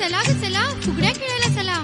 चला ग चला फुगड्या खेळायला चला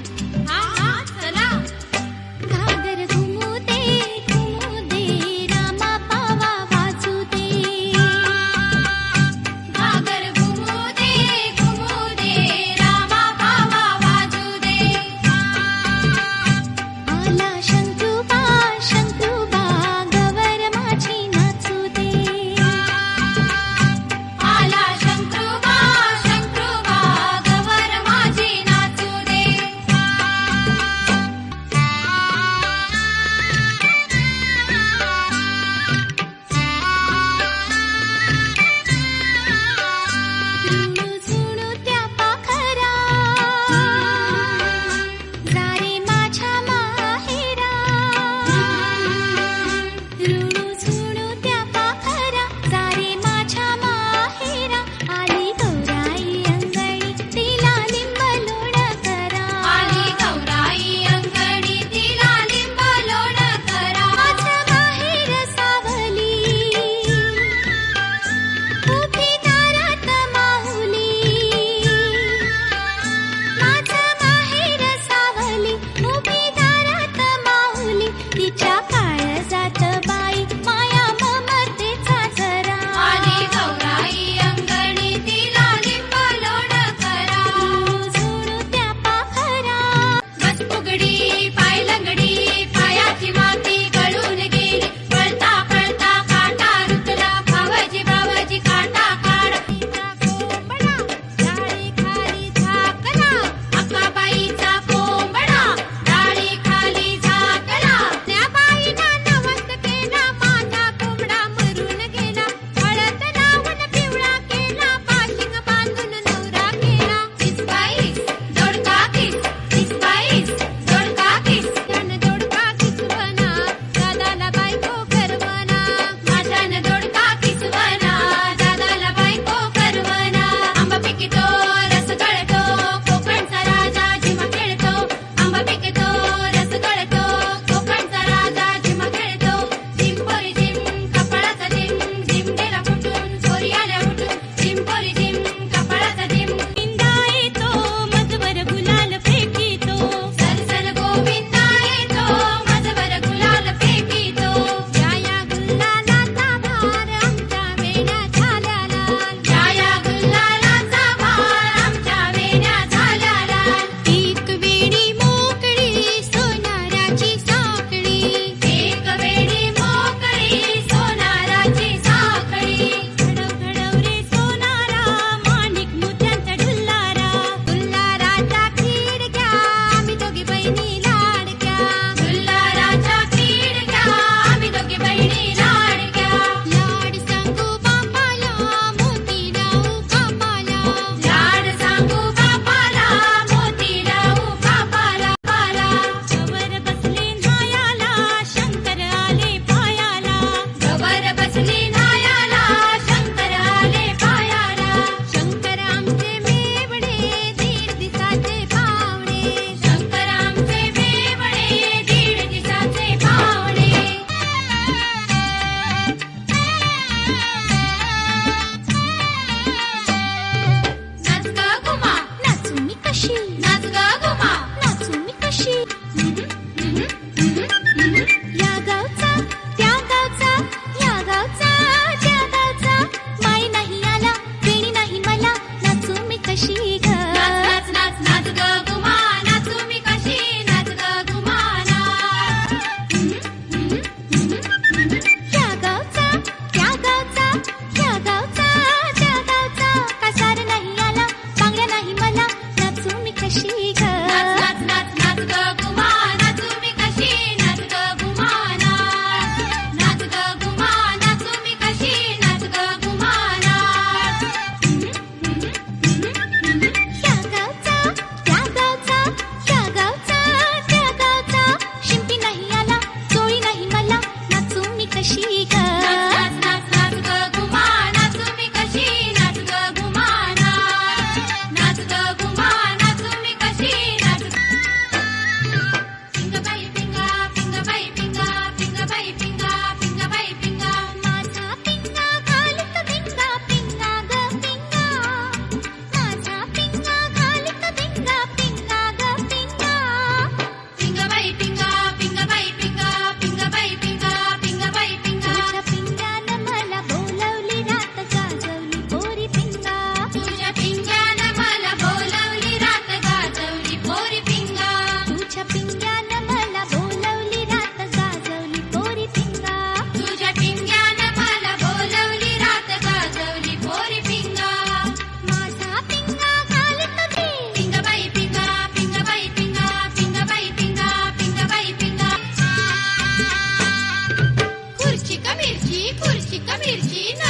Virgin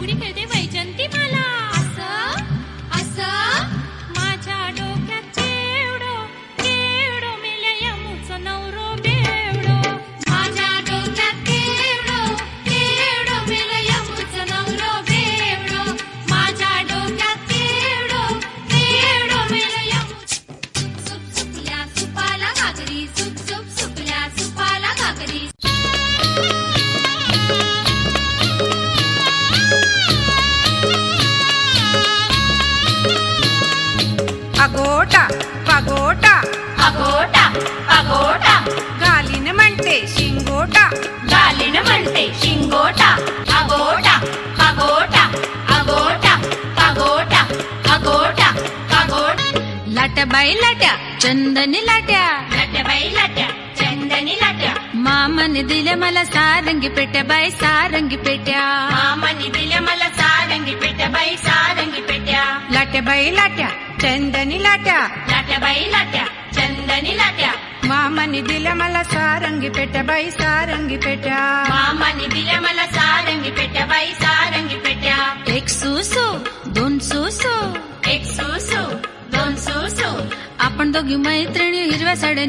우리 교대 గాలినమంటే సింగోట. గాలినమంటే సింగోట. అగోట పగోట అగోట పగోట అగోట పగోట లట బై లట చందని లట. లట బై లట చందని లట. మామని దిలమల సారంగి పెట్ట బై సారంగి పెట్ట. మామని విలమల సారంగి పెట్ట బై సారంగి పెట్ట. లట బై లట చందని లట. లట బై లట చందని లట. మామని దిలమల సారంగి పెట్ట బై సారంగి పెట్ట మామని విలమల సారంగి పెట్ట బై సారంగి పెట్ట एक सुसो दोन सुसो एक सुसु दोन सुसु आपण दोघी मैत्रिणी हिरव्या साड्या